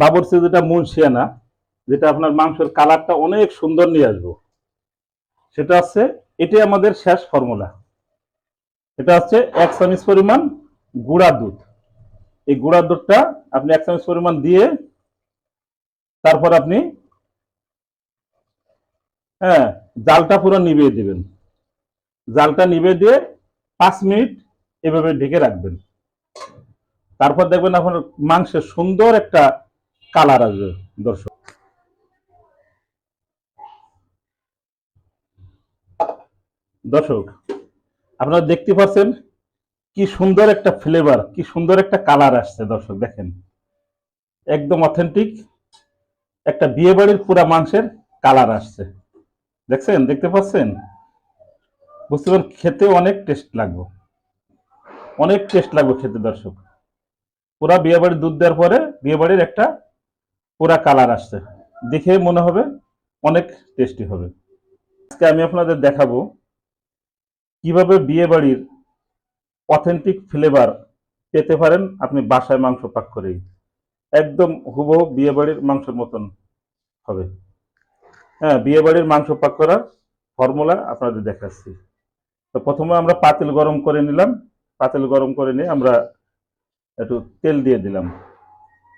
বাবরসি যেটা মুলশিয়ানা যেটা আপনার মাংসের কালারটা অনেক সুন্দর নিয়ে আসব। সেটা হচ্ছে এটাই আমাদের শেষ ফর্মুলা এটা হচ্ছে এক চামচ পরিমাণ গুঁড়া দুধ। এই গুঁড়া দুধটা আপনি এক চামচ পরিমাণ দিয়ে, তারপর আপনি হ্যাঁ জালটা পুরো নিভিয়ে দিবেন। জালটা নিভিয়ে দিয়ে পাঁচ মিনিট এভাবে ঢেকে রাখবেন। তারপর দেখবেন আপনার মাংসের সুন্দর একটা কালার আসবে, দর্শক। দর্শক, আপনারা দেখতে পাচ্ছেন কি সুন্দর একটা ফ্লেভার কি সুন্দর একটা কালার আসছে, দর্শক, দেখেন। একদম অথেন্টিক একটা বিয়ে বাড়ির পুরা মাংসের কালার আসছে। দেখছেন? দেখতে পাচ্ছেন? বুঝতে পারেন খেতে অনেক টেস্ট লাগবে। অনেক টেস্ট লাগবে খেতে, দর্শক। পুরা বিয়ে বাড়ির দুধ দেওয়ার পরে বিয়ে বাড়ির একটা পুরা কালার আসছে। দেখে মনে হবে অনেক টেস্টি হবে। আজকে আমি আপনাদের দেখাবো কীভাবে বিয়ে বাড়ির অথেন্টিক ফ্লেভার পেতে পারেন আপনি বাসায় মাংস পাক করেই। একদম হুবহু বিয়ে বাড়ির মাংসের মতন হবে। হ্যাঁ বিয়ে বাড়ির মাংস পাক করার ফর্মুলা আপনাদের দেখাচ্ছি। তো প্রথমে আমরা পাতিল গরম করে নিলাম। পাতিল গরম করে নিয়ে আমরা একটু তেল দিয়ে দিলাম।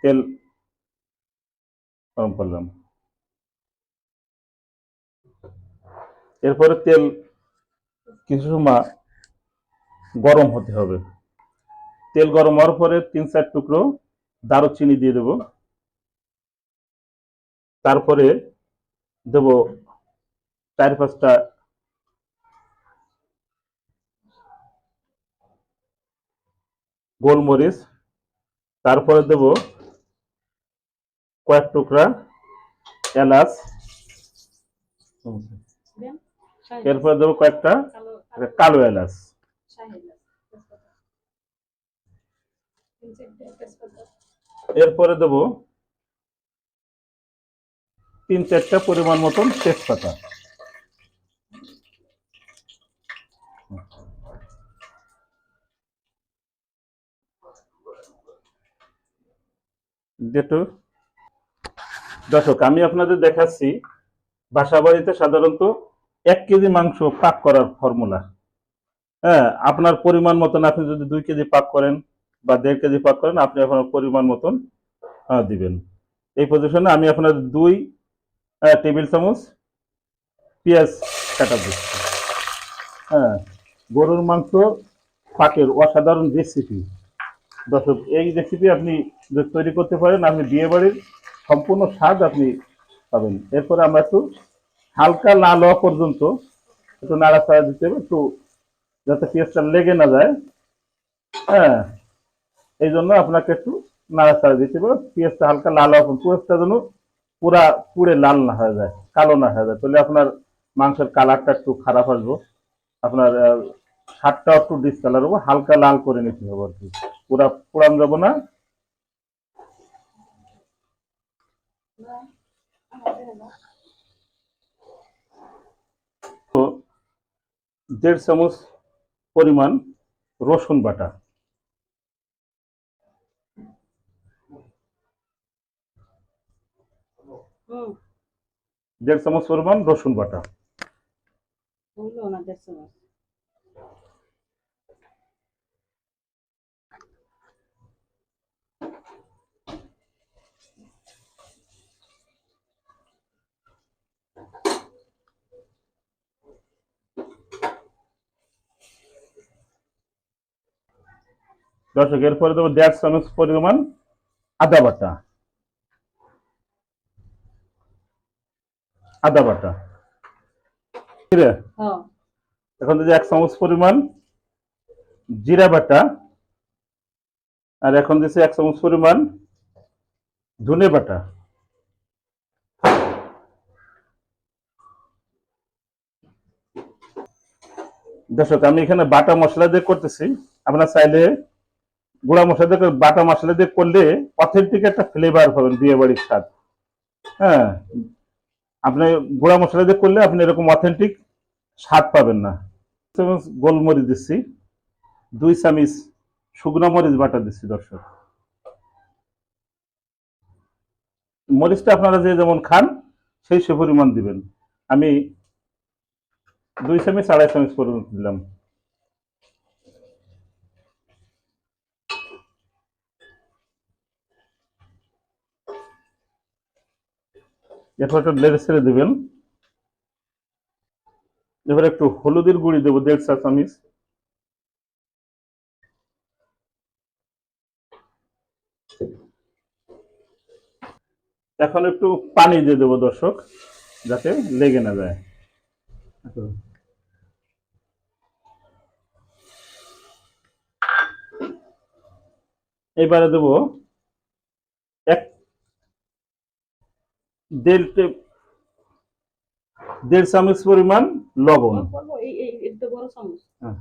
তেল গরম করলাম। এরপরে তেল কিছু সময় গরম হতে হবে। তেল গরম হওয়ার পরে তিন চার টুকরো দারুচিনি দিয়ে দেব। তারপরে দেব চার পাঁচটা গোলমরিচ। তারপরে দেব কয়েক টুকরা এলাচ। এরপরে দেবো কয়েকটা কালো এলাচ। এরপরে দেবো তিন চারটা পরিমাণ মতন তেজপাতা। যেটু দর্শক, আমি আপনাদের দেখাচ্ছি বাসা বাড়িতে সাধারণত এক কেজি মাংস পাক করার ফর্মুলা। হ্যাঁ আপনার পরিমাণ মতন আপনি যদি দুই কেজি পাক করেন বা দেড় কেজি পাক করেন, আপনি আপনার পরিমাণ মতন দিবেন। এই পজিশনে আমি আপনার দুই টেবিল চামচ পেঁয়াজ কাটা দিচ্ছি। হ্যাঁ গরুর মাংস পাকের অসাধারণ রেসিপি দর্শক, এই রেসিপি আপনি তৈরি করতে পারেন, আপনি বিয়ে বাড়ির সম্পূর্ণ স্বাদ আপনি পাবেন। এরপরে আমরা একটু হালকা লাল হওয়া পর্যন্ত একটু নাড়াচাড়া দিতে হবে একটু যাতে পেঁয়াজটা লেগে না যায়। হ্যাঁ এই জন্য আপনাকে একটু নাড়াচাড়া দিতে হবে। পেঁয়াজটা হালকা লাল হওয়া পেঁয়াজটা যেন পুরা পুড়ে লাল না হয়ে যায় কালো না হয়ে যায়। তাহলে আপনার মাংসের কালারটা একটু খারাপ আসব। আপনার আহ, স্বাদটা একটু ডিসকালার হবে হালকা লাল করে নিতে হবে আর কি। পুরা পুরান যাব না। তো দেড় চামচ পরিমাণ রসুন বাটা। দেড় চামচ পরিমাণ রসুন বাটা। না দেড়শো মাস দর্শক এরপরে দেবো দেড় চামচ পরিমাণ আদা বাটা। আদা বাটা? হ্যাঁ। এখন দিচ্ছি এক চামচ পরিমাণ জিরা বাটা। আর এখন দিচ্ছি এক চামচ পরিমাণ ধনে বাটা। দর্শক আমি এখানে বাটা মশলা দিয়ে করতেছি। আপনার চাইলে গুঁড়া মশলা দিয়ে বাটা মশলা দিয়ে করলে অথেন্টিক একটা ফ্লেভার পাবেন বিয়ে বাড়ির স্বাদ। হ্যাঁ আপনি গুঁড়া মশলা দিয়ে করলে আপনি এরকম অথেন্টিক স্বাদ পাবেন না। গোলমরিচ দিচ্ছি, দুই চামিচ শুকনো মরিচ বাটা দিচ্ছি দর্শক। মরিচটা আপনারা যে যেমন খান, সেই সে পরিমাণ দিবেন। আমি দুই চামচ, আড়াই চামচ পরিমাণ দিলাম। এরপর একটু লেড়ে ছেড়ে দেবেন। এবার একটু হলুদের গুঁড়ি দেবো, দেড় চা চামচ। এখন একটু পানি দিয়ে দেবো দর্শক, যাতে লেগে না যায়। এবারে দেবো এক দেড় দেড় চামচ পরিমাণ লবণ। হ্যাঁ।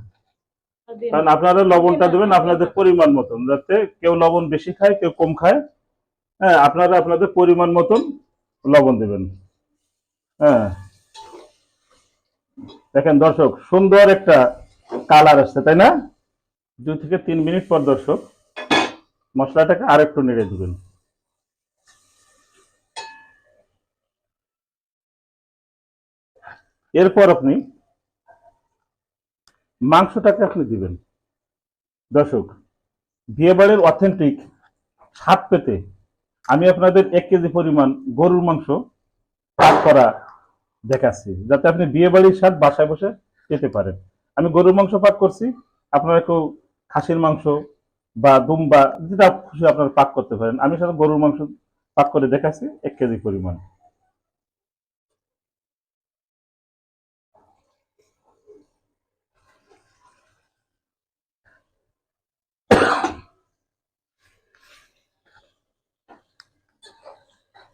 আর কারণ আপনারা লবণটা দেবেন আপনাদের পরিমাণ মতন যাতে কেউ লবণ বেশি খায় কেউ কম খায়। হ্যাঁ আপনারা আপনাদের পরিমাণ মতন লবণ দেবেন। হ্যাঁ। দেখেন দর্শক সুন্দর একটা কালার আসছে তাই না? দুই থেকে তিন মিনিট পর দর্শক মশলাটাকে আরেকটু নেড়ে দিবেন। এরপর আপনি মাংসটাকে আপনি দিবেন। দর্শক, বিয়েবাড়ির অথেন্টিক স্বাদ পেতে আমি আপনাদের এক কেজি পরিমাণ গরুর মাংস পাক করা দেখাচ্ছি, যাতে আপনি বিয়েবাড়ির স্বাদ বাসায় বসে পেতে পারেন। আমি গরুর মাংস পাক করছি, আপনারা একটু খাসির মাংস বা দুম্বা, যেটা খুশি আপনারা পাক করতে পারেন। আমি সাথে গরুর মাংস পাক করে দেখাচ্ছি, এক কেজি পরিমাণ।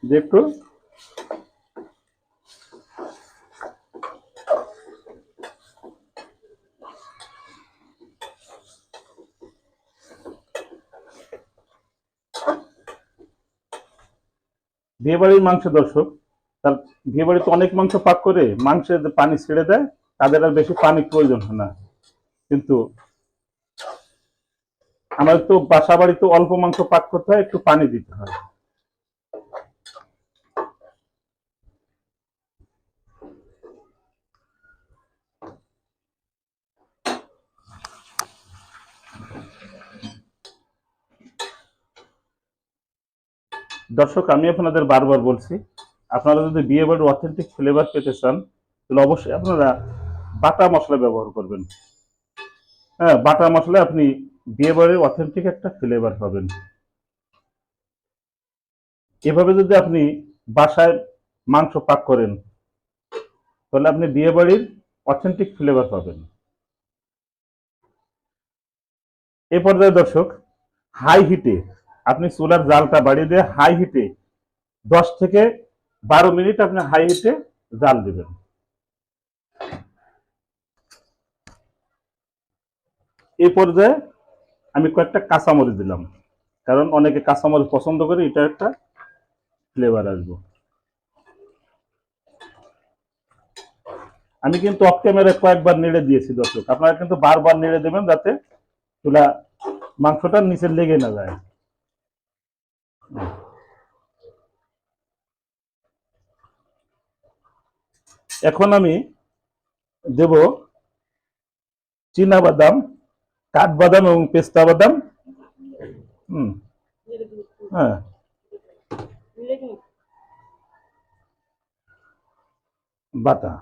যে একটু বিয়েবাড়ির মাংস, দর্শক, তার বিয়েবাড়িতে অনেক মাংস পাক করে মাংসে যে পানি ছেড়ে দেয়, তাদের আর বেশি পানি প্রয়োজন হয় না। কিন্তু আমাদের তো বাসা বাড়িতে অল্প মাংস পাক করতে হয়, একটু পানি দিতে হয়। দর্শক, আমি আপনাদের বারবার বলছি, আপনারা যদি বিয়ে বাড়ির অথেন্টিক ফ্লেভার পেতে চান, তাহলে অবশ্যই আপনারা বাটা মশলা ব্যবহার করবেন। হ্যাঁ বাটা মশলা আপনি বিয়ে বাড়ির অথেন্টিক একটা ফ্লেভার পাবেন। এভাবে যদি আপনি বাসায় মাংস পাক করেন, তাহলে আপনি বিয়ে বাড়ির অথেন্টিক ফ্লেভার পাবেন। এ পর্যায়ে দর্শক হাই হিটে আপনি চুলার জালটা বাড়িয়ে দিয়ে হাই হিটে দশ থেকে বারো মিনিট আপনি হাই হিটে জাল দিবেন। এই পর্যায়ে আমি কয়েকটা কাঁচামরিচ দিলাম, কারণ অনেকে কাঁচামরিচ পছন্দ করে, এটা একটা ফ্লেভার আসব। আমি কিন্তু অফ ক্যামেরায় কয়েকবার নেড়ে দিয়েছি, দর্শক। আপনারা কিন্তু বারবার নেড়ে দেবেন যাতে চুলা মাংসটা নিচে লেগে না যায়। এখন আমি দেব চীনা বাদাম কাঠবাদাম এবং পেস্তা বাদাম। হ্যাঁ। বাটা।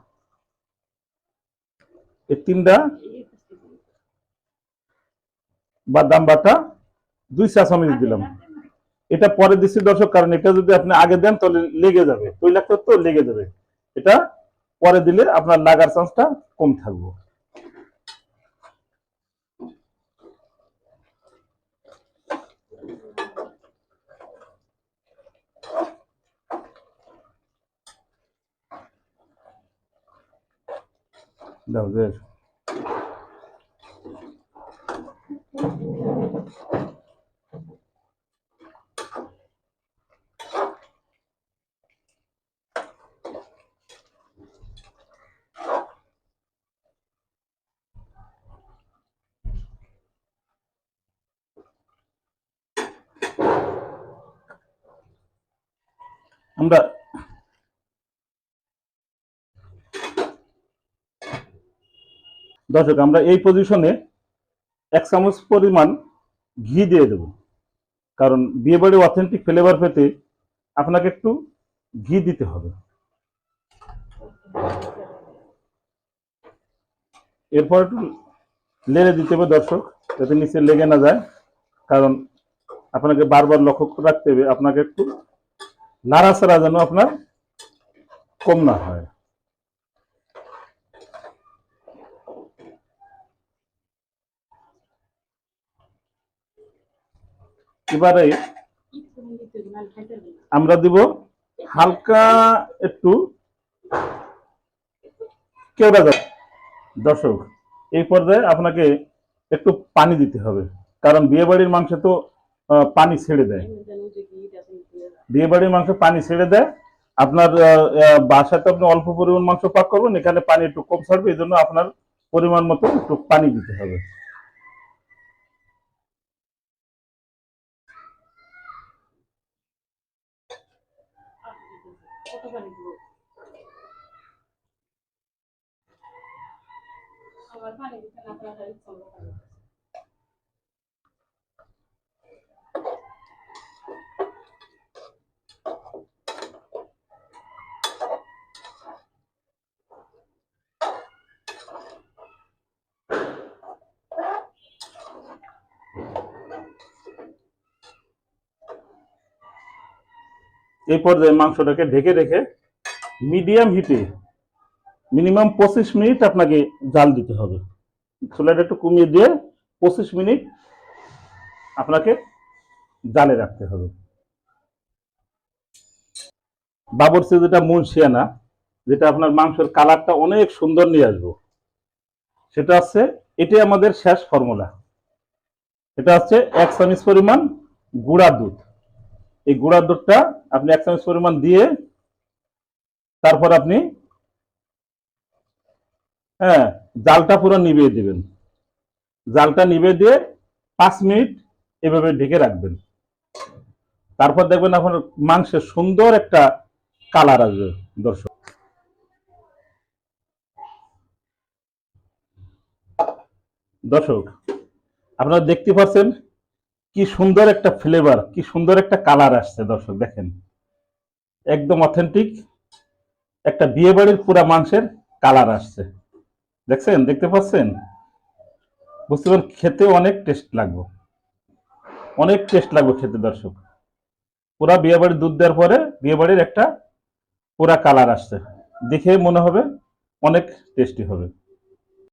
এই তিনটা। বাদাম বাটা, দুই চা চামচ দিলাম। এটা পরে দিচ্ছি দর্শক, কারণ এটা যদি আপনি আগে দেন তাহলে লেগে যাবে। তৈলাক্ত তো লেগে যাবে। এটা পরে দিলে আপনার লাগার চান্সটা কম থাকবে। দাও আমরা দর্শক, আমরা এই পজিশনে এক চামচ পরিমাণ ঘি দিয়ে দেব। কারণ বিয়ে বাড়ি অথেন্টিক ফ্লেভার পেতে আপনাকে একটু ঘি দিতে হবে। এরপর একটু লেড়ে দিতে হবে দর্শক, যাতে নিচে লেগে না যায়। কারণ আপনাকে বারবার লক্ষ্য রাখতে হবে, আপনাকে একটু নাড়াচাড়া যেন আপনার কম না হয় এবারে। আমরা দিব হালকা একটু কেওড়া জল দর্শক, এই পর্যায়ে আপনাকে একটু পানি দিতে হবে, কারণ বিয়ে বাড়ির মাংসে তো পানি ছেড়ে দেয় এমনি যেন ওই যে ঘিটা আছে, ঘিটা আছে। বিয়ে বাড়ির মাংস পানি ছেড়ে দেয়। আপনার বাসাতে আপনি অল্প পরিমাণ মাংস পাক করবেন, এখানে পানি একটু কম ছাড়বে এই জন্য আপনার পরিমাণ মতো একটু পানি দিতে হবে। পানি দিতে না। এই পর্যায়ে মাংসটাকে ঢেকে রেখে মিডিয়াম হিটে মিনিমাম পঁচিশ মিনিট আপনাকে জাল দিতে হবে। চুলাটা একটু কমিয়ে দিয়ে পঁচিশ মিনিট আপনাকে জালে রাখতে হবে। বাবরচি যেটা মুন্সিয়ানা যেটা আপনার মাংসের কালারটা অনেক সুন্দর নিয়ে আসব। সেটা হচ্ছে এটাই আমাদের শেষ ফর্মুলা। এটা হচ্ছে এক চামচ পরিমাণ গুঁড়া দুধ। এই গুঁড়ার দুধটা আপনি এক চামচ পরিমাণ দিয়ে তারপর আপনি হ্যাঁ জালটা পুরো নিভিয়ে দিবেন। জালটা নিভিয়ে দিয়ে পাঁচ মিনিট এভাবে ঢেকে রাখবেন। তারপর দেখবেন আপনার মাংসের সুন্দর একটা কালার আসবে, দর্শক। দর্শক, আপনারা দেখতে পাচ্ছেন কি সুন্দর একটা ফ্লেভার কি সুন্দর একটা কালার আসছে দর্শক, দেখেন। একদম অথেন্টিক একটা বিয়ে বাড়ির পুরা মাংসের কালার আসছে। দেখছেন? দেখতে পাচ্ছেন? বুঝতে পারেন খেতে অনেক টেস্ট লাগবে। অনেক টেস্ট লাগবে খেতে দর্শক। পুরা বিয়ে বাড়ির দুধ দেওয়ার পরে বিয়ে বাড়ির একটা পুরা কালার আসছে। দেখে মনে হবে অনেক টেস্টি হবে।